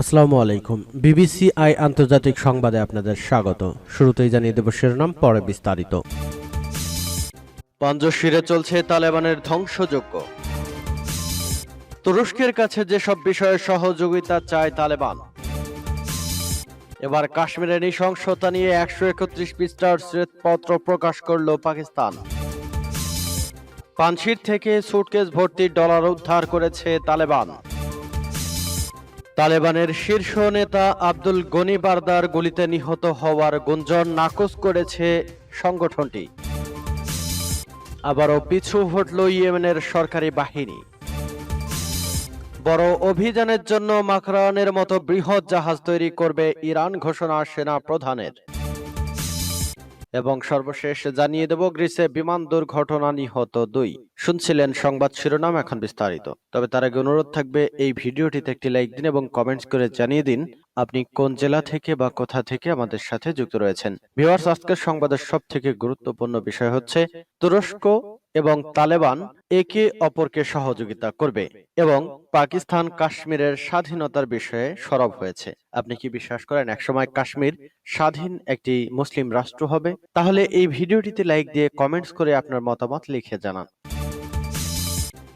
আসসালামু আলাইকুম। BBC I আন্তর্জাতিক সংবাদে আপনাদের স্বাগত। শুরুতেই জানিয়ে দেব শিরোনাম, পরে বিস্তারিত। পঞ্জশিরে চলছে তালেবানের ধ্বংসযজ্ঞ। তুরস্কের কাছে যেসব বিষয়ে সহযোগিতা চায় তালেবান, এবার কাশ্মীরের নৃশংসতা নিয়ে একশো একত্রিশ পৃষ্ঠার শ্বেতপত্র প্রকাশ করল পাকিস্তান। পানশির থেকে সুটকেস ভর্তি ডলার উদ্ধার করেছে তালেবান। তালেবানের শীর্ষ নেতা আব্দুল গনি বারদার গুলিতে নিহত হওয়ার গুঞ্জন নাকচ করেছে সংগঠনটি। আবারও পিছু হটল ইয়েমেনের সরকারি বাহিনী। বড় অভিযানের জন্য মাখরানের মতো বৃহৎ জাহাজ তৈরি করবে ইরান ঘোষণা সেনা প্রধানের এবং সর্বশেষ জানিয়ে দেব, গ্রিসে বিমান দুর্ঘটনা নিহত দুই। শুনছিলেন সংবাদ শিরোনাম এখন বিস্তারিত। তবে তার আগে অনুরোধ থাকবে, এই ভিডিওটিতে একটি লাইক দিন এবং কমেন্টস করে জানিয়ে দিন আপনি কোন জেলা থেকে বা কোথা থেকে আমাদের সাথে যুক্ত রয়েছেন? ভিউয়ার্স আজকের সংবাদের সব থেকে গুরুত্বপূর্ণ বিষয় হচ্ছে তুরস্ক এবং তালেবান একে অপরকে সহযোগিতা করবে এবং পাকিস্তান কাশ্মীরের স্বাধীনতার বিষয়ে সরব হয়েছে। আপনি কি বিশ্বাস করেন একসময় কাশ্মীর স্বাধীন একটি মুসলিম রাষ্ট্র হবে? তাহলে এই ভিডিওটিতে লাইক দিয়ে কমেন্টস করে আপনার মতামত লিখে জানান।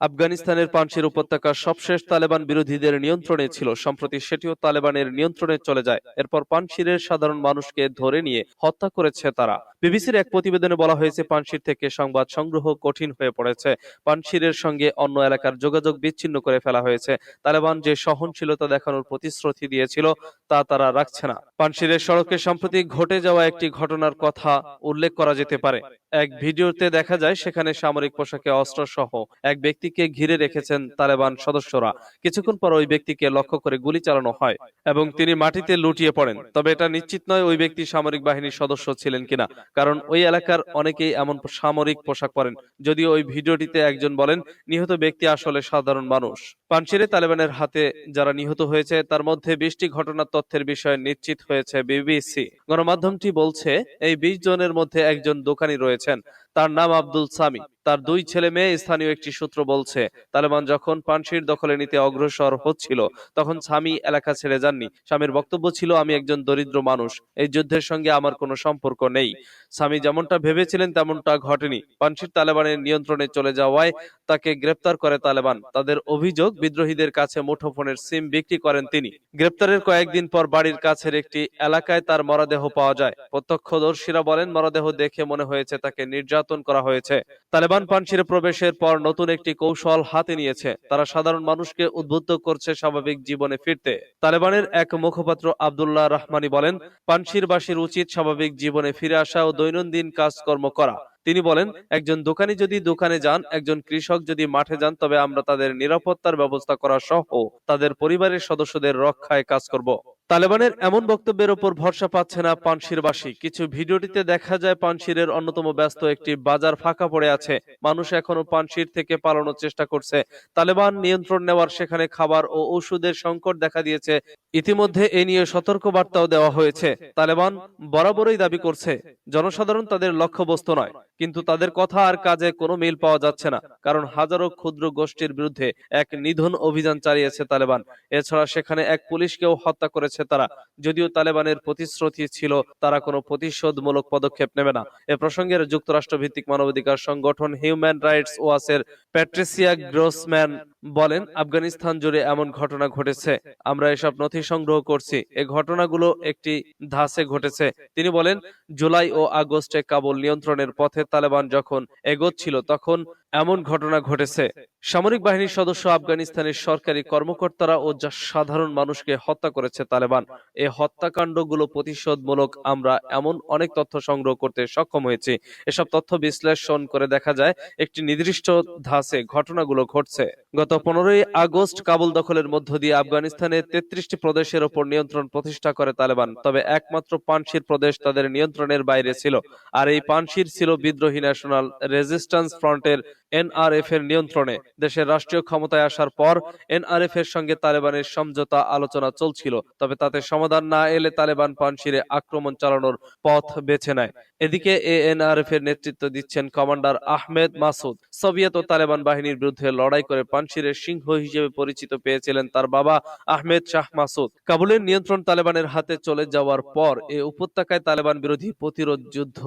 আফগানিস্তানের পানশির উপত্যকার সবশেষ তালেবান বিরোধীদের নিয়ন্ত্রণে ছিল। সম্প্রতি সেটিও তালেবানের নিয়ন্ত্রণে চলে যায়। এরপর পানশিরের সাধারণ মানুষকে ধরে নিয়ে হত্যা করেছে তারা। বিবিসির এক প্রতিবেদনে বলা হয়েছে, পানশির থেকে সংবাদ সংগ্রহ কঠিন হয়ে পড়েছে। পানশিরের সঙ্গে অন্য এলাকার যোগাযোগ বিচ্ছিন্ন করে ফেলা হয়েছে। তালেবান যে সহনশীলতা দেখানোর প্রতিশ্রুতি দিয়েছিল, তা তারা রাখছে না। পানশিরের সড়কে সম্প্রতি ঘটে যাওয়া একটি ঘটনার কথা উল্লেখ করা যেতে পারে। এক ভিডিওতে দেখা যায়, সেখানে সামরিক পোশাকে অস্ত্র সহ এক ব্যক্তিকে ঘিরে রেখেছেন তালেবান সদস্যরা। কিছুক্ষণ পর ওই ব্যক্তিকে লক্ষ্য করে গুলি চালানো হয় এবং তিনি মাটিতে লুটিয়ে পড়েন। তবে এটা নিশ্চিত নয় ওই ব্যক্তি সামরিক বাহিনীর সদস্য ছিলেন কিনা, কারণ ওই এলাকার অনেকেই এমন সামরিক পোশাক পরেন। যদিও ওই ভিডিওটিতে একজন বলেন, নিহত ব্যক্তি আসলে সাধারণ মানুষ। পানশিরে তালেবানের হাতে যারা নিহত হয়েছে, তার মধ্যে বিশটি ঘটনার তথ্যের বিষয়ে নিশ্চিত হয়েছে বিবিসি। গণমাধ্যমটি বলছে, এই বিশ জনের মধ্যে একজন দোকানি রয়েছেন। তার নাম আব্দুল সামি তার দুই ছেলে মেয়ে স্থানীয় একটি সূত্র বলছে, তালেবান যখন পানশির দখলে নিতে অগ্রসর হচ্ছিল, তখন স্বামী এলাকা ছেড়ে যাননি। স্বামীর বক্তব্য ছিল, আমি একজন দরিদ্র মানুষ, এই যুদ্ধের সঙ্গে আমার কোনো সম্পর্ক নেই। স্বামী যেমনটা ভেবেছিলেন, তেমনটা ঘটেনি। পানশির তালেবানের নিয়ন্ত্রণে চলে যাওয়ায় তাকে গ্রেপ্তার করে তালেবান। তাদের অভিযোগ, বিদ্রোহীদের কাছে মুঠোফোনের সিম বিক্রি করেন তিনি। গ্রেপ্তারের কয়েকদিন পর বাড়ির কাছের একটি এলাকায় তার মরদেহ পাওয়া যায়। প্রত্যক্ষদর্শীরা বলেন, মরদেহ দেখে মনে হয়েছে তাকে নির্যাতন করা হয়েছে। তালেবান পানশিরে প্রবেশের পর নতুন একটি কৌশল হাতে নিয়েছে। তারা সাধারণ মানুষকে উদ্বুদ্ধ করছে স্বাভাবিক জীবনে ফিরতে। তালেবানের এক মুখপাত্র আব্দুল্লাহ রহমানি বলেন পানশিরবাসীর উচিত স্বাভাবিক জীবনে ফিরে আসা ও দৈনন্দিন কাজকর্ম করা। তিনি বলেন, একজন দোকানি যদি দোকানে যান, একজন কৃষক যদি মাঠে যান, তবে আমরা তাদের নিরাপত্তার ব্যবস্থা করা সহ তাদের পরিবারের সদস্যদের রক্ষায় কাজ করব। তালেবানের এমন বক্তব্যের উপর ভরসা পাচ্ছে না পানশিরবাসী। কিছু ভিডিওটিতে দেখা যায় পানশিরের অন্যতম ব্যস্ত একটি বাজার ফাঁকা পড়ে আছে। মানুষ এখনও পানশির থেকে পালানোর চেষ্টা করছে। তালেবান নিয়ন্ত্রণ নেওয়ার সেখানে খাবার ও ওষুধের সংকট দেখা দিয়েছে। ইতিমধ্যে এ নিয়ে সতর্ক বার্তাও দেওয়া হয়েছে। তালেবান বরাবরই দাবি করছে। জনসাধারণ তাদের লক্ষ্যবস্তু নয়। কিন্তু তাদের কথা আর কাজে কোনো মিল পাওয়া যাচ্ছে না, কারণ হাজারো ক্ষুদ্র গোষ্ঠীর বিরুদ্ধে এক নিধন অভিযান চালিয়েছে তালেবান। এছাড়া সেখানে এক পুলিশকেও হত্যা করেছে তারা। যদিও তালেবানের প্রতিশ্রুতি ছিল, তারা কোনো প্রতিশোধমূলক পদক্ষেপ নেবে না। এ প্রসঙ্গে যুক্তরাষ্ট্র ভিত্তিক মানবাধিকার সংগঠন হিউম্যান রাইটস ওয়াচের প্যাট্রিসিয়া গ্রোসম্যান বলেন, আফগানিস্তান জুড়ে এমন ঘটনা ঘটেছে। আমরা এসব নথি সংগ্রহ করছি। এই ঘটনাগুলো একটি ধাসে ঘটেছে। তিনি বলেন, জুলাই ও আগস্টে কাবুল নিয়ন্ত্রণের পথে তালেবান যখন এগোচ্ছিল তখন এমন ঘটনা ঘটেছে। সামরিক বাহিনীর সদস্য আফগানিস্তানের সরকারি কর্মকর্তারা ও যা সাধারণ মানুষকে হত্যা করেছে তালেবান এই হত্যাকাণ্ডগুলো প্রতিশোধমূলক আমরা এমন অনেক তথ্য সংগ্রহ করতে সক্ষম হয়েছি। এসব তথ্য বিশ্লেষণ করে দেখা যায়, একটি নির্দিষ্ট ধাসে ঘটনাগুলো ঘটছে। গত পনেরোই আগস্ট কাবুল দখলের মধ্য দিয়ে আফগানিস্তানের তেত্রিশটি প্রদেশের ওপর নিয়ন্ত্রণ প্রতিষ্ঠা করে তালেবান, তবে একমাত্র পানশির প্রদেশ তাদের নিয়ন্ত্রণের বাইরে ছিল। আর এই পানশির ছিল বিদ্রোহী ন্যাশনাল রেজিস্ট্যান্স ফ্রন্টের এনআরএফ এর নিয়ন্ত্রণে দেশের রাষ্ট্রীয় ক্ষমতায় আসার পর এনআরএফ এর সঙ্গে তালেবানের সমঝোতা আলোচনা চলছিল, তবে তাতে সমাধান না এলে তালেবান পানশিরে আক্রমণ চালানোর পথ বেছে নেয়। এদিকে এএনআরএফ এর নেতৃত্ব দিচ্ছেন কমান্ডার আহমেদ মাসুদ। সোভিয়েত ও তালেবান বাহিনীর বিরুদ্ধে লড়াই করে পানশিরের সিংহ হিসেবে পরিচিত পেয়েছিলেন তার বাবা আহমেদ শাহ মাসুদ। কাবুলের নিয়ন্ত্রণ তালেবানের হাতে চলে যাওয়ার পর এ উপত্যকায় তালেবান বিরোধী প্রতিরোধ যুদ্ধ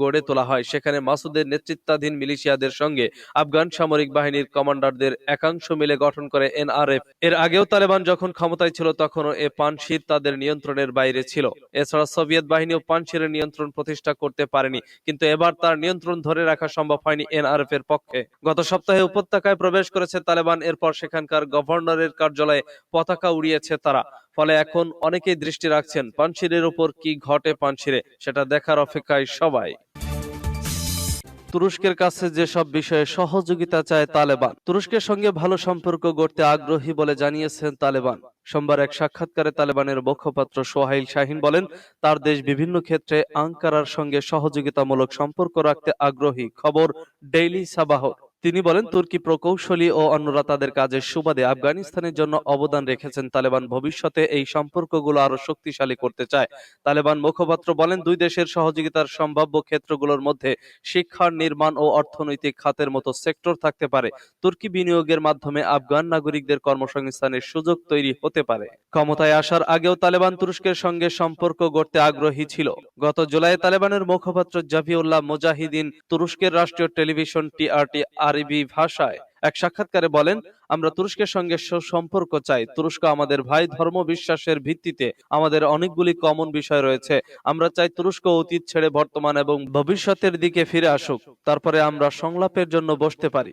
গড়ে তোলা হয়। সেখানে মাসুদের নেতৃত্বাধীন মিলিশিয়াদের সঙ্গে আফগান সামরিক বাহিনীর কমান্ডারদের একাংশ মিলে গঠন করে এনআরএফ। এর আগেও তালেবান যখন ক্ষমতায় ছিল, তখনও এ পানশির তাদের নিয়ন্ত্রণের বাইরে ছিল। এছাড়া সোভিয়েত বাহিনীও পানশিরের নিয়ন্ত্রণ প্রতিষ্ঠা করতে পারেনি, কিন্তু এবার তার নিয়ন্ত্রণ ধরে রাখা সম্ভব হয়নি এনআরএফ এর পক্ষে। গত সপ্তাহে উপত্যকায় প্রবেশ করেছে তালেবান, এরপর সেখানকার গভর্নরের কার্যালয়ে পতাকা উড়িয়েছে তারা। ফলে এখন অনেকেই দৃষ্টি রাখছেন, পানশিরের উপর কি ঘটে পানশিরে, সেটা দেখার অপেক্ষায় সবাই। তুরস্কের কাছে যেসব বিষয়ে সহযোগিতা চায় তালেবান, তুরস্কের সঙ্গে ভালো সম্পর্ক গড়তে আগ্রহী বলে জানিয়েছেন তালেবান। সোমবার এক সাক্ষাৎকারে তালেবানের মুখপাত্র সোহাইল শাহিন বলেন, তার দেশ বিভিন্ন ক্ষেত্রে আঙ্কারার সঙ্গে সহযোগিতামূলক সম্পর্ক রাখতে আগ্রহী। খবর ডেইলি সাবাহ তিনি বলেন তুর্কি প্রকৌশলী ও অন্যরা তাদের কাজের সুবাদে আফগানিস্তানের জন্য অবদান রেখেছেন। তালেবান ভবিষ্যতে এই সম্পর্কগুলো আরও শক্তিশালী করতে চায়। তালেবান মুখপাত্র বলেন দুই দেশের সহযোগিতার সম্ভাব্য ক্ষেত্রগুলোর মধ্যে শিক্ষার নির্মাণ ও অর্থনৈতিক খাতের মতো সেক্টর থাকতে পারে। তুর্কি বিনিয়োগের মাধ্যমে আফগান নাগরিকদের কর্মসংস্থানের সুযোগ তৈরি হতে পারে। ক্ষমতায় আসার আগেও তালেবান তুরস্কের সঙ্গে সম্পর্ক গড়তে আগ্রহী ছিল। গত জুলাই তালেবানের মুখপাত্র জাভিউল্লাহ মুজাহিদিন তুরস্কের রাষ্ট্রীয় টেলিভিশন টিআরটি আরবি ভাষায়। এক সাক্ষাৎকারে বলেন, আমরা তুরস্কের সঙ্গে সুসম্পর্ক চাই। তুরস্ক আমাদের ভাই ধর্ম বিশ্বাসের ভিত্তিতে আমাদের অনেকগুলি কমন বিষয় রয়েছে। আমরা চাই তুরস্ক অতীত ছেড়ে বর্তমান এবং ভবিষ্যতের দিকে ফিরে আসুক। তারপরে আমরা সংলাপের জন্য বসতে পারি।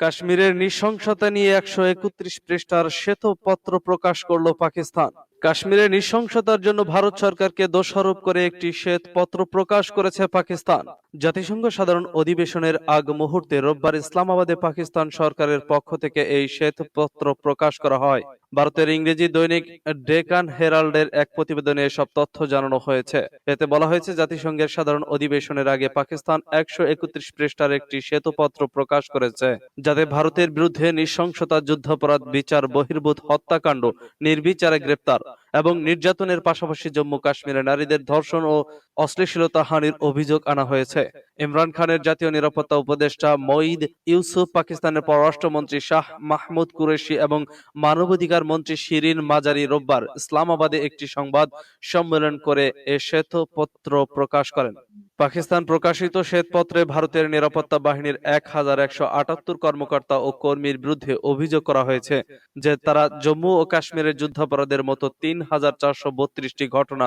কাশ্মীরের নৃশংসতা নিয়ে একশো একত্রিশ পৃষ্ঠার শ্বেতপত্র প্রকাশ করল পাকিস্তান। কাশ্মীরের নৃশংসতার জন্য ভারত সরকারকে দোষারোপ করে একটি শ্বেতপত্র প্রকাশ করেছে পাকিস্তান। জাতিসংঘ সাধারণ অধিবেশনের আগ মুহূর্তে রোববার ইসলামাবাদে পাকিস্তান সরকারের পক্ষ থেকে এই শ্বেতপত্র প্রকাশ করা হয়। ভারতের ইংরেজি দৈনিক ডেকান হেরাল্ডের এক প্রতিবেদনে এসব তথ্য জানানো হয়েছে। এতে বলা হয়েছে, জাতিসংঘের সাধারণ অধিবেশনের আগে পাকিস্তান একশো একত্রিশ পৃষ্ঠার একটি শ্বেতপত্র প্রকাশ করেছে, যাতে ভারতের বিরুদ্ধে নৃশংসতা, যুদ্ধাপরাধ, বিচার, বহির্ভূত হত্যাকাণ্ড, নির্বিচারে গ্রেপ্তার up. এবং নির্যাতনের পাশাপাশি জম্মু কাশ্মীরে নারীদের ধর্ষণ ও অশ্লীলতা হানির অভিযোগ আনা হয়েছে। ইমরান খানের জাতীয় নিরাপত্তা উপদেষ্টা মঈদ ইউসুফ, পাকিস্তানের পররাষ্ট্রমন্ত্রী শাহ মাহমুদ কুরেশি এবং মানবাধিকার মন্ত্রী শিরিন মাজারি রোববার ইসলামাবাদে একটি সংবাদ সম্মেলন করে এ শ্বেতপত্র প্রকাশ করেন। পাকিস্তান প্রকাশিত শ্বেতপত্রে ভারতের নিরাপত্তা বাহিনীর এক হাজার একশো আটাত্তর কর্মকর্তা ও কর্মীর বিরুদ্ধে অভিযোগ করা হয়েছে যে তারা জম্মু ও কাশ্মীরের যুদ্ধাপরাধের মতো তিন হাজার চারশো বত্রিশটি ঘটনা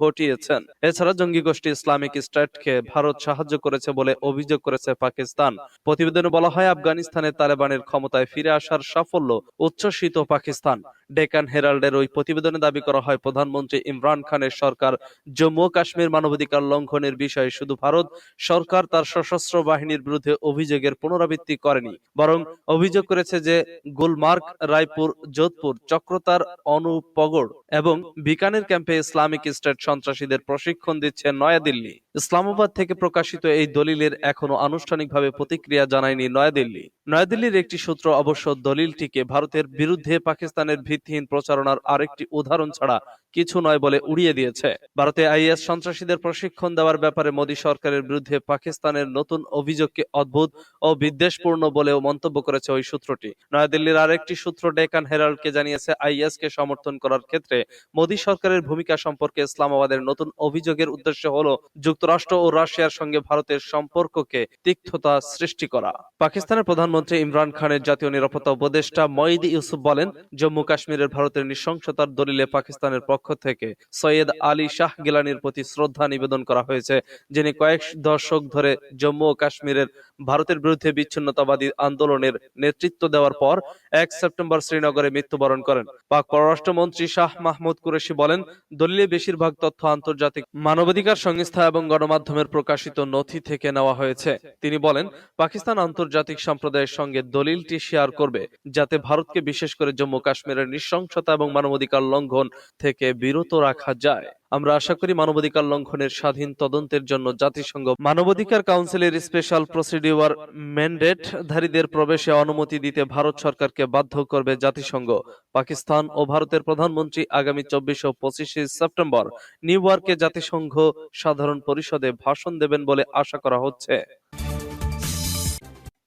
ঘটিয়েছেন। এছাড়া জঙ্গি গোষ্ঠী ইসলামিক স্টেটকে ভারত সাহায্য করেছে বলে অভিযোগ করেছে পাকিস্তান। প্রতিবেদনে বলা হয়, আফগানিস্তানে তালেবানের ক্ষমতায় ফিরে আসার সাফল্য উচ্ছ্বসিত পাকিস্তান। ডেকান হেরাল্ডের ওই প্রতিবেদনে দাবি করা হয়, প্রধানমন্ত্রী ইমরান খানের সরকার জম্মু কাশ্মীর মানবাধিকার লঙ্ঘনের বিষয়ে শুধু ভারত, সরকার তার সশস্ত্র বাহিনীর বিরুদ্ধে অভিযোগের পুনরাবৃত্তি করেনি, বরং অভিযোগ করেছে যে গুলমার্গ, রায়পুর, যোধপুর, চক্রতার অনুপগড় এবং বিকানের ক্যাম্পে ইসলামিক স্টেট সন্ত্রাসীদের প্রশিক্ষণ দিচ্ছে নয়াদিল্লি। ইসলামাবাদ থেকে প্রকাশিত এই দলিলের এখনও আনুষ্ঠানিকভাবে প্রতিক্রিয়া জানায়নি নয়াদিল্লি। নয়াদিল্লির একটি সূত্র অবশ্য দলিলটিকে ভারতের বিরুদ্ধে পাকিস্তানের ভিত্তিহীন প্রচারণার আরেকটি উদাহরণ ছাড়া কিছু নয় বলে উড়িয়ে দিয়েছে। ভারতে আইএস সন্ত্রাসীদের প্রশিক্ষণ দেওয়ার ব্যাপারে মোদী সরকারের বিরুদ্ধে পাকিস্তানের নতুন অভিযোগকে অদ্ভুত ও বিদ্বেষপূর্ণ বলেও মন্তব্য করেছে ওই সূত্রটি। নয়াদিল্লির আরেকটি সূত্র ডেকান হেরাল্ডকে জানিয়েছে আইএস কে সমর্থন করার ক্ষেত্রে মোদী সরকারের ভূমিকা সম্পর্কে ইসলামাবাদের নতুন অভিযোগের উদ্দেশ্য হলো যুক্তরাষ্ট্র ও রাশিয়ার সঙ্গে ভারতের সম্পর্ককে তিক্ততা সৃষ্টি করা। পাকিস্তানের প্রধানমন্ত্রী ইমরান খানের জাতীয় নিরাপত্তা উপদেষ্টা মঈদ ইউসুফ বলেন, জম্মু কাশ্মীরের ভারতের নৃশংসতার দলিলে পাকিস্তানের পক্ষ থেকে সৈয়দ আলী শাহ গিলানির প্রতি শ্রদ্ধা নিবেদন করা হয়েছে যিনি কয়েক দশক ধরে জম্মু ও কাশ্মীরের ভারতের বিরুদ্ধে বিচ্ছিন্নতাবাদী আন্দোলনের নেতৃত্ব দেওয়ার পর এক সেপ্টেম্বর শ্রীনগরে মৃত্যুবরণ করেন। পাক পররাষ্ট্রমন্ত্রী শাহ মাহমুদ কুরেশি বলেন দলিলে বেশিরভাগ তথ্য আন্তর্জাতিক মানবাধিকার সংস্থা এবং গণমাধ্যমের প্রকাশিত নথি থেকে নেওয়া হয়েছে। তিনি বলেন পাকিস্তান আন্তর্জাতিক সম্প্রদায়ের সঙ্গে দলিলটি শেয়ার করবে যাতে ভারতকে বিশেষ করে জম্মু কাশ্মীরের নৃশংসতা এবং মানবাধিকার লঙ্ঘন থেকে বিরত রাখা যায়। আমরা আশা করি মানবাধিকার লঙ্ঘনের স্বাধীন তদন্তের জন্য জাতিসংঘ মানবাধিকার কাউন্সিলের স্পেশাল প্রসিডিউর ম্যান্ডেটধারীদের প্রবেশে অনুমতি দিতে ভারত সরকারকে বাধ্য করবে জাতিসংঘ। পাকিস্তান ও ভারতের প্রধানমন্ত্রী আগামী চব্বিশ ও পঁচিশে সেপ্টেম্বর নিউ ইয়র্কে জাতিসংঘ সাধারণ পরিষদে ভাষণ দেবেন বলে আশা করা হচ্ছে।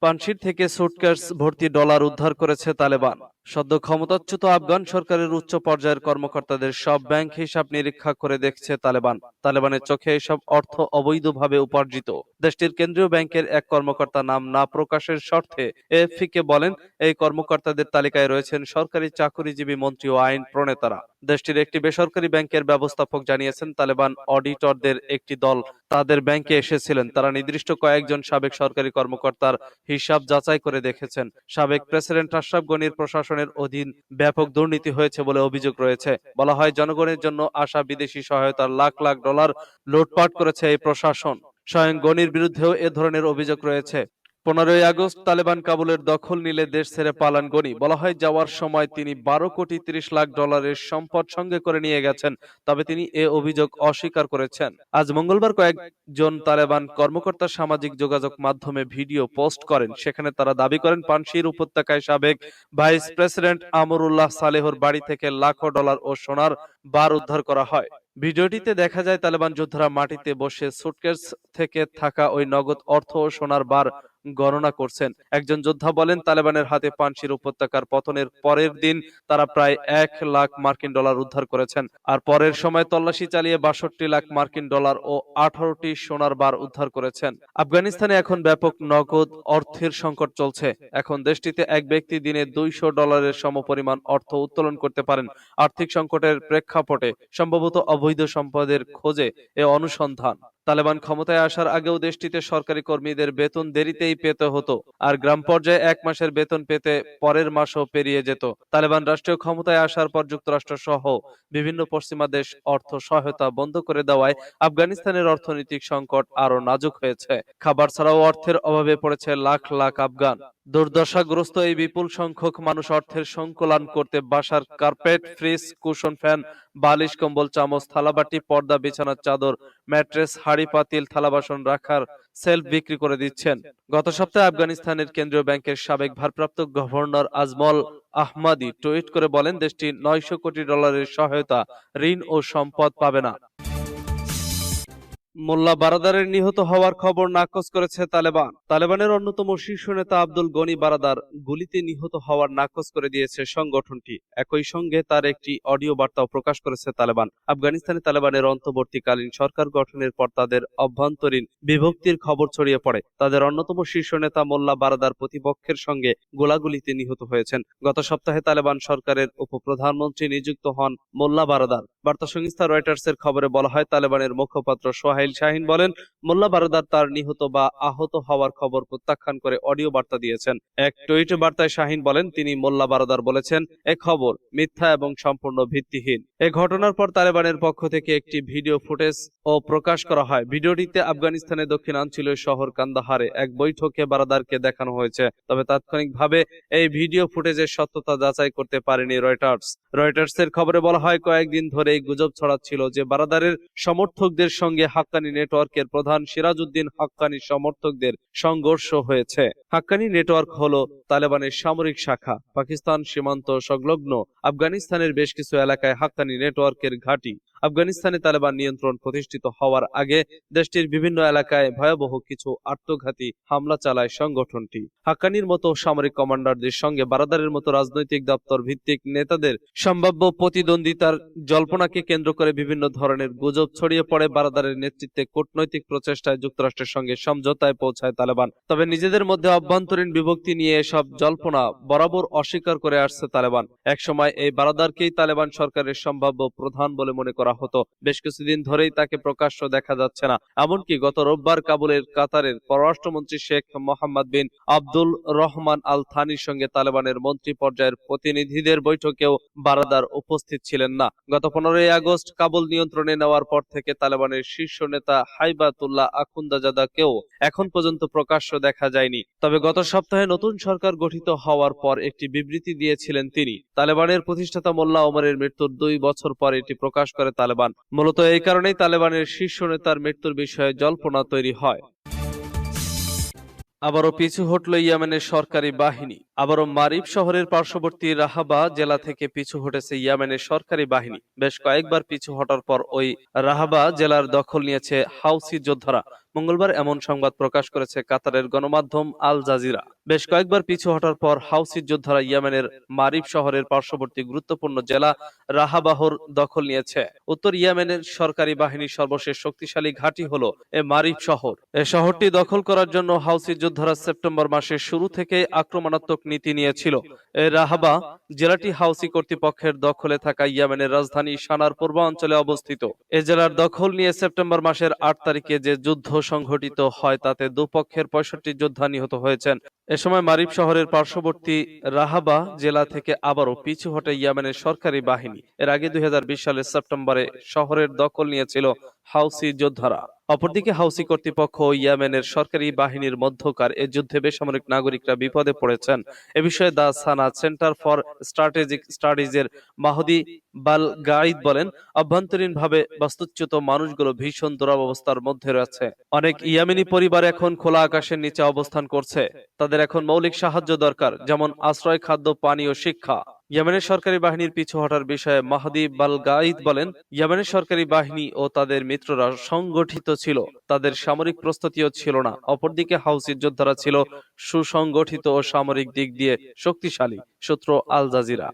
পানশির থেকে সুটকেস ভর্তি ডলার উদ্ধার করেছে তালেবান। সদ্য ক্ষমতাচ্যুত আফগান সরকারের উচ্চ পর্যায়ের কর্মকর্তাদের সব ব্যাংক হিসাব নিরীক্ষা করে দেখছে তালেবান। তালেবানের চোখে এসব অর্থ অবৈধভাবে উপার্জিত। দেশটির কেন্দ্রীয় ব্যাংকের এক কর্মকর্তা নাম না প্রকাশের শর্তে এএফপি কে বলেন, এই কর্মকর্তাদের তালিকায় রয়েছেন সরকারি চাকরিজীবী মন্ত্রী ও আইন প্রণেতারা। দেশটির একটি বেসরকারি ব্যাংকের ব্যবস্থাপক জানিয়েছেন, তালেবান অডিটরদের একটি দল তাদের ব্যাংকে এসেছিলেন। তারা নির্দিষ্ট কয়েকজন সাবেক সরকারি কর্মকর্তার হিসাব যাচাই করে দেখেছেন। সাবেক প্রেসিডেন্ট আশরাফ গনির প্রশাসনের অধীন ব্যাপক দুর্নীতি হয়েছে বলে অভিযোগ রয়েছে। বলা হয়, জনগণের জন্য আসা বিদেশি সহায়তার লাখ লাখ ডলার লুটপাট করেছে এই প্রশাসন। স্বয়ং গনির বিরুদ্ধেও এ ধরনের অভিযোগ রয়েছে। পনেরোই আগস্ট তালেবান কাবুলের দখল নিলে দেশ ছেড়ে পালান গনি। বলা হয় যাওয়ার সময় তিনি বারো কোটি তিরিশ লাখ ডলারের সম্পদ সঙ্গে করে নিয়ে গেছেন, তবে তিনি এ অভিযোগ অস্বীকার করেছেন। আজ মঙ্গলবার কয়েকজন তালেবান কর্মকর্তা সামাজিক যোগাযোগ মাধ্যমে ভিডিও পোস্ট করেন। সেখানে তারা দাবি করেন, পানশির উপত্যকায় সাবেক ভাইস প্রেসিডেন্ট আমরুল্লাহ সালেহর বাড়ি থেকে লাখো ডলার ও সোনার বার উদ্ধার করা হয়। ভিডিওটিতে দেখা যায়, তালেবান যোদ্ধারা মাটিতে বসে সুটকেস থেকে থাকা ওই নগদ অর্থ ও সোনার বার গণনা করছেন। একজন যোদ্ধা বলেন, তালেবানের হাতে পানশির উপত্যকার পতনের পরের দিন তারা প্রায় এক লাখ মার্কিন ডলার উদ্ধার করেছেন। আর পরের সময় তল্লাশি চালিয়ে বাষট্টি লাখ মার্কিন ডলার ও আঠারোটি সোনার বার উদ্ধার করেছেন। আফগানিস্তানে এখন ব্যাপক নগদ অর্থের সংকট চলছে। এখন দেশটিতে এক ব্যক্তি দিনে দুইশো ডলারের সমপরিমাণ অর্থ উত্তোলন করতে পারেন। আর্থিক সংকটের প্রেক্ষাপটে সম্ভবত অবৈধ সম্পদের খোঁজে এ অনুসন্ধান। তালেবান ক্ষমতায় আসার আগেও দেশটিতে সরকারি কর্মীদের বেতন দেরিতেই পেতে হতো, আর গ্রাম পর্যায়ে এক মাসের বেতন পেতে পরের মাসও পেরিয়ে যেত। তালেবান রাষ্ট্রীয় ক্ষমতায় আসার পর যুক্তরাষ্ট্র সহ বিভিন্ন পশ্চিমা দেশ অর্থ সহায়তা বন্ধ করে দেওয়ায় আফগানিস্তানের অর্থনৈতিক সংকট আরও নাজুক হয়েছে। খাবার ছাড়াও অর্থের অভাবে পড়েছে লাখ লাখ আফগান। দুর্দশাগ্রস্ত এই বিপুল সংখ্যক মানুষ অর্থের সংকলন করতে বাসার কার্পেট, ফ্রিজ, কুশন ফ্যান, বালিশ, কম্বল, চামচ, থালাবাটি, পর্দা, বিছানার চাদর, ম্যাট্রেস, হাড়ি, পাতিল থালা বাসন রাখার সেলফ বিক্রি করে দিচ্ছেন। গত সপ্তাহে আফগানিস্তানের কেন্দ্রীয় ব্যাংকের সাবেক ভারপ্রাপ্ত গভর্নর আজমল আহমাদি টুইট করে বলেন, দেশটি নয়শো কোটি ডলারের সহায়তা, ঋণ ও সম্পদ পাবে না। মোল্লা বারাদারের নিহত হওয়ার খবর নাকচ করেছে তালেবান। তালেবানের অন্যতম শীর্ষ নেতা আব্দুল গনি বারাদার গুলিতে নিহত হওয়ার নাকচ করে দিয়েছে সংগঠনটি। একই সঙ্গে তার একটি অডিও বার্তাও প্রকাশ করেছে তালেবান। আফগানিস্তানে তালেবানের অন্তর্বর্তীকালীন সরকার গঠনের পর তাদের অভ্যন্তরীণ বিভক্তির খবর ছড়িয়ে পড়ে। তাদের অন্যতম শীর্ষ নেতা মোল্লা বারাদার প্রতিপক্ষের সঙ্গে গোলাগুলিতে নিহত হয়েছেন। গত সপ্তাহে তালেবান সরকারের উপপ্রধানমন্ত্রী নিযুক্ত হন মোল্লা বারাদার। বার্তা সংস্থা রয়টার্সের খবরে বলা হয়, তালেবানের মুখপাত্র সোহাইল শাহিন বলেন, মোল্লা বারদার তার নিহত বা আহত হওয়ার খবর প্রত্যাখ্যান করে অডিও বার্তা দিয়েছেন। এক টুইট বার্তায় শাহিন বলেন, তিনি মোল্লা বারদার বলেছেন, এ খবর মিথ্যা এবং সম্পূর্ণ ভিত্তিহীন। এ ঘটনার পর তালেবানের পক্ষ থেকে একটি ভিডিও ফুটেজ ও প্রকাশ করা হয়। ভিডিওটিতে আফগানিস্তানের দক্ষিণাঞ্চলীয় শহর কান্দাহারে এক বৈঠকে বারাদারকে দেখানো হয়েছে। তবে তাৎক্ষণিকভাবে এই ভিডিও ফুটেজের সত্যতা যাচাই করতে পারেনি রয়টার্স। রয়টার্সের খবরে বলা হয়, কয়েকদিন ধরে এই গুজব ছড়াচ্ছিল যে বারাদারের সমর্থকদের সঙ্গে হাক্কানি নেটওয়ার্কের প্রধান সিরাজউদ্দিন হাক্কানি সমর্থকদের সংঘর্ষ হয়েছে। হাক্কানি নেটওয়ার্ক হলো তালেবানের সামরিক শাখা, পাকিস্তান সীমান্ত সংলগ্ন আফগানিস্তানের বেশ কিছু এলাকায় হাক্কানি নেটওয়ার্কের ঘাঁটি। আফগানিস্তানে তালেবান নিয়ন্ত্রণ প্রতিষ্ঠিত হওয়ার আগে দেশটির বিভিন্ন এলাকায় ভয়াবহ কিছু আত্মঘাতী হামলা চালায় সংগঠনটি। হাক্কানির মতো সামরিক কমান্ডারদের সঙ্গে বারাদারের মতো রাজনৈতিক দপ্তর ভিত্তিক নেতাদের সম্ভাব্য প্রতিদ্বন্দ্বিতার জল্পনাকে কেন্দ্র করে বিভিন্ন ধরনের গুজব ছড়িয়ে পড়ে বারাদারের নেতৃত্বে কূটনৈতিক প্রচেষ্টায় যুক্তরাষ্ট্রের সঙ্গে সমঝোতায় পৌঁছায় তালেবান। তবে নিজেদের মধ্যে অভ্যন্তরীণ বিভক্তি নিয়ে এসব জল্পনা বরাবর অস্বীকার করে আসছে তালেবান। একসময় এই বারাদারকেই তালেবান সরকারের সম্ভাব্য প্রধান বলে মনে করা হতো। বেশ কিছুদিন ধরেই তাকে প্রকাশ্য দেখা যাচ্ছে না। এমনকি গত রোববার কাবুলের কাতারের পররাষ্ট্রমন্ত্রী শেখ মোহাম্মদ বিন আব্দুল রহমান আল থানির সঙ্গে তালেবানের মন্ত্রী পর্যায়ের প্রতিনিধিদের বৈঠকেও বারাদার উপস্থিত ছিলেন না। গত পনেরোই আগস্ট কাবুল নিয়ন্ত্রণে নেওয়ার পর থেকে তালেবানের শীর্ষ নেতা হাইবাতুল্লাহ আখুন্দাজাদাকেও এখন পর্যন্ত প্রকাশ্য দেখা যায়নি। তবে গত সপ্তাহে নতুন সরকার গঠিত হওয়ার পর একটি বিবৃতি দিয়েছিলেন তিনি। তালেবানের প্রতিষ্ঠাতা মোল্লা ওমরের মৃত্যুর দুই বছর পর এটি প্রকাশ করে তালেবান। মূলত এই কারণেই তালেবানের শীর্ষ নেতার মৃত্যুর বিষয়ে জল্পনা তৈরি হয়। আবারও পিছু হটল ইয়ামেনের সরকারি বাহিনী। আবারও মারিব শহরের পার্শ্ববর্তী রাহাবা জেলা থেকে পিছু হটেছে ইয়ামেনের সরকারি বাহিনী। বেশ কয়েকবার পিছু হটার পর ওই রাহাবা জেলার দখল নিয়েছে হাউসি যোদ্ধারা। মঙ্গলবার এমন সংবাদ প্রকাশ করেছে কাতারের গণমাধ্যম আল জাজিরা। বেশ কয়েকবার পিছু হটার পর হাউসি যোদ্ধারা ইয়ামেনের মারিব শহরের পার্শ্ববর্তী গুরুত্বপূর্ণ জেলা রাহাবাহর দখল নিয়েছে। উত্তর ইয়েমেনের সরকারি বাহিনীর সর্বশেষ শক্তিশালী ঘাঁটি হলো এ মারিব শহর। এ শহরটি দখল করার জন্য হাউসি যোদ্ধারা সেপ্টেম্বর মাসের শুরু থেকে আক্রমণাত্মক নীতি নিয়েছিল। এ রাহাবা জেলাটি হাউসি কর্তৃপক্ষের দখলে থাকা ইয়েমেনের রাজধানী সানার পূর্বাঞ্চলে অবস্থিত। এ জেলার দখল নিয়ে সেপ্টেম্বর মাসের আট তারিখে যে যুদ্ধ সংঘটিত হয় তাতে দুপক্ষের পঁয়ষট্টি যোদ্ধা নিহত হয়েছেন। এ সময় মারিব শহরের পার্শ্ববর্তী রাহাবা জেলা থেকে আবারও পিছু হটে ইয়েমেনের সরকারি বাহিনী। এর আগে দুই সালের সেপ্টেম্বরে শহরের দখল নিয়েছিল হাউসি যোদ্ধারা। অপরদিকে হাউসি কর্তৃপক্ষ ও ইয়েমেনের সরকারি বাহিনীর মধ্যকার এ যুদ্ধে বেসামরিক নাগরিকরা বিপদে পড়েছেন। এ বিষয়ে the Sanaa center for strategic স্টাডিজের Mahdi Bal guide বলেন অভ্যন্তরীণভাবে বাস্তুচ্যুত মানুষগুলো ভীষণ দুরবস্থার মধ্যে রয়েছে। অনেক ইয়ামেনি পরিবার এখন খোলা আকাশের নিচে অবস্থান করছে। তাদের এখন মৌলিক সাহায্য দরকার, যেমন আশ্রয়, খাদ্য, পানি ও শিক্ষা। ইয়েমেনের সরকারি বাহিনীর পিছু হটার বিষয়ে মাহদি বালগাইদ বলেন, ইয়েমেনের সরকারি বাহিনী ও তাদের মিত্ররা সংগঠিত ছিল, তাদের সামরিক প্রস্তুতিও ছিল না। অপরদিকে হাউসির যোদ্ধারা ছিল সুসংগঠিত ও সামরিক দিক দিয়ে শক্তিশালী সূত্র আল জাজিরা।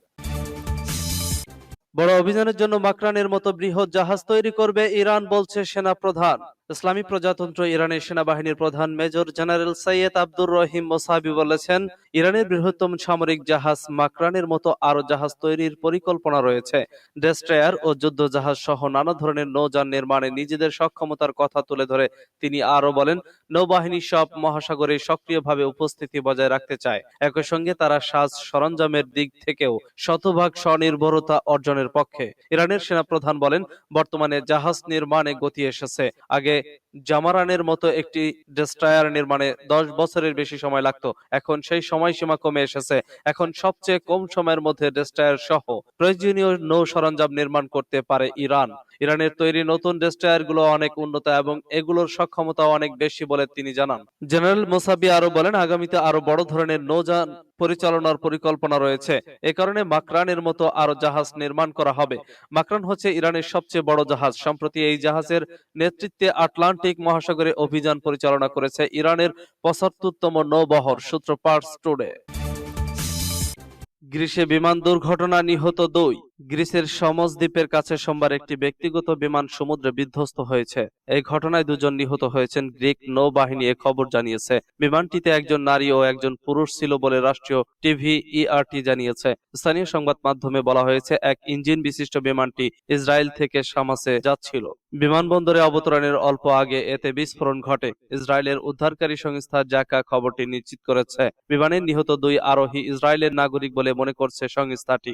বড় অভিযানের জন্য মাকরানের মতো বৃহৎ জাহাজ তৈরি করবে ইরান, বলছে সেনা প্রধান ইসলামী প্রজাতন্ত্র ইরানের সেনাবাহিনীর প্রধান major general Syed Abdur Rahim Mousavi বলেছেন ইরানের বৃহত্তম সামরিক জাহাজ মাকরানের মতো আরও জাহাজ তৈরির পরিকল্পনা রয়েছে। ডেস্ট্রয়ার ও যুদ্ধ জাহাজ সহ নানা ধরনের নৌযান নির্মাণে নিজেদের সক্ষমতার কথা তুলে ধরে তিনি আরও বলেন, নৌবাহিনী সব মহাসাগরে সক্রিয়ভাবে উপস্থিতি বজায় রাখতে চায়। একই সঙ্গে তারা সাজ সরঞ্জামের দিক থেকেও শতভাগ স্বনির্ভরতা অর্জনের পক্ষে। ইরানের সেনাপ্রধান বলেন, বর্তমানে জাহাজ নির্মাণে গতি এসেছে। আগে জামারানের মতো একটি ডেস্ট্রয়ার নির্মাণে দশ বছরের বেশি সময় লাগতো। এখন সেই সময়সীমা কমে এসেছে। এখন সবচেয়ে কম সময়ের মধ্যে ডেস্টায়ার সহ প্রয়োজনীয় নৌ সরঞ্জাম নির্মাণ করতে পারে ইরান। ইরানের তৈরি নতুন ডেস্ট্রয়ারগুলো অনেক উন্নত এবং এগুলোর সক্ষমতা অনেক বেশি বলে তিনি জানান। জেনারেল মোসাবি আরও বলেন, আগামীতে আরও বড় ধরনের নৌযান পরিচালনার পরিকল্পনা রয়েছে। এ কারণে মাকরানের মতো আরও জাহাজ নির্মাণ করা হবে। মাকরান হচ্ছে ইরানের সবচেয়ে বড় জাহাজ। সম্প্রতি এই জাহাজের নেতৃত্বে আটলান্টিক মহাসাগরে অভিযান পরিচালনা করেছে ইরানের পঁচাত্তরতম নৌবহর, সূত্র পার্স টুডে। গ্রিসে বিমান দুর্ঘটনা নিহত দুই। গ্রিসের সমস দ্বীপের কাছে সোমবার একটি ব্যক্তিগত বিমান সমুদ্রে বিধ্বস্ত হয়েছে। এই ঘটনায় দুজন নিহত হয়েছেন, গ্রিক নৌবাহিনী এ খবর জানিয়েছে। বিমানটিতে একজন নারী ও একজন পুরুষ ছিল বলে রাষ্ট্রীয় টিভি ইআরটি জানিয়েছে। স্থানীয় সংবাদ মাধ্যমে বলা হয়েছে, এক ইঞ্জিন বিশিষ্ট বিমানটি ইসরায়েল থেকে সামাসে যাচ্ছিল। বিমানবন্দরে অবতরণের অল্প আগে এতে বিস্ফোরণ ঘটে। ইসরায়েলের উদ্ধারকারী সংস্থা জাকা খবরটি নিশ্চিত করেছে। বিমানের নিহত দুই আরোহী ইসরায়েলের নাগরিক বলে মনে করছে সংস্থাটি।